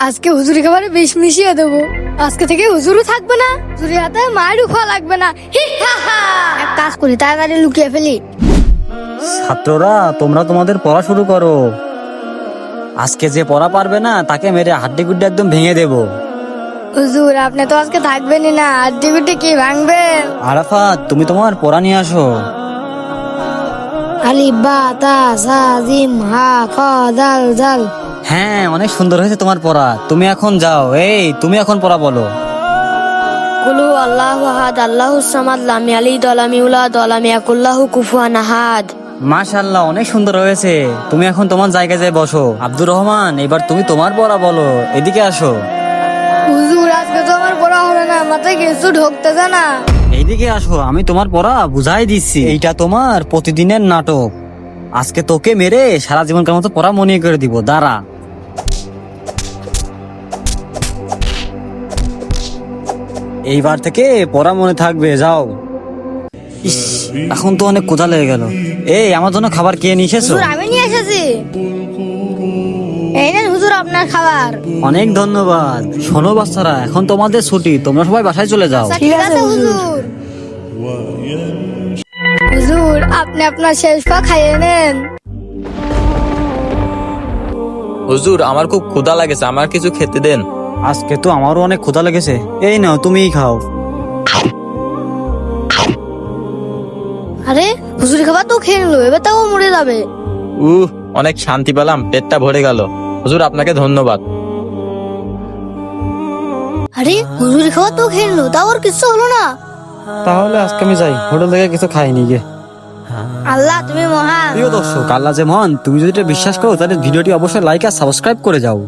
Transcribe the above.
আজকে হুজুরি খাবারে বিষ মিশিয়ে দেবো। আজকে থেকে হুজুরও থাকবে না হুজুরি হাতে মায়েরও খাওয়া লাগবে না। হি হা হা। এক কাজ করি তাড়াতাড়ি লুকিয়ে ফেলি। ছাত্ররা তোমরা তোমাদের পড়া শুরু করো। আজকে যে পড়া পারবে না তাকে মেরে হাড্ডি গুড্ডি একদম ভেঙে দেবো। হুজুর আপনি তো আজকে থাকবেনই না হাড্ডি গুড্ডি কি ভাঙবেন আরাফাত তুমি তোমার পড়া নিয়ে আসো। আলি বা তা সা জিম হা খ দাল জাল। হ্যাঁ অনেক সুন্দর হয়েছে তোমার পড়া। তুমি এখন যাও। এই তুমি এখন পড়া বলো। কুলু আল্লাহু আহাদ আল্লাহু সামাদ লাম ইয়ালিদ ওয়া লাম ইউলাদ ওয়া লাম ইয়াকুল্লাহু কুফুয়ান আহাদ। মাশাল্লাহ অনেক সুন্দর হয়েছে। তুমি এখন তোমার জায়গায় যেয়ে বসো। আব্দুর রহমান এবার তুমি তোমার পড়া বলো। এদিকে আসো। হুজুর আজকে তো আমার পড়া হলো না মাথায় কিছু ঢুকতেছে না। এইদিকে আসো আমি তোমার পড়া বুঝাই দিচ্ছি। এইটা তোমার প্রতিদিনের নাটক। আজকে তোকে মেরে সারা জীবনকার মতো পড়া মনে করে দিব দাঁড়া। এইবার থেকে পড়া মনে থাকবে যাও। ইস এখন তো অনেক কোথা লেগে গেল। এই আমার জন্য খাবার কে নিয়ে এসেছ? হুজুর আমি নিয়ে এসেছি। এই নেন হুজুর আপনার খাবার। অনেক ধন্যবাদ। শোনো বাচ্চারা এখন তোমাদের ছুটি তোমরা সবাই বাসায় চলে যাও। ঠিক আছে হুজুর হুজুর। আপনি আপনার শেষ পা খাইয়ে নেন। হুজুর আমার খুব ক্ষুধা লাগেছে আমার কিছু খেতে দেন। আজকে তো আমারও অনেক ক্ষুধা লেগেছে। এই নাও তুমিই খাও। আরে হুজুর খাবার তো খেয়ে নিল এবার তাও মরে যাবে। উহ অনেক শান্তি পেলাম পেটটা ভরে গেল। হুজুর আপনাকে ধন্যবাদ। আরে হুজুর খাবার তো খেয়ে নিল তাও আর কিছু হলো না। তাহলে আজকে আমি যাই হোটেল থেকে কিছু খাইনি গে। আল্লাহ, তুমি মহান। প্রিয় দর্শক আল্লাহ যে মহান, তুমি যদি এটা বিশ্বাস করো, তাহলে ভিডিওটি অবশ্যই লাইক আর সাবস্ক্রাইব করে যাও।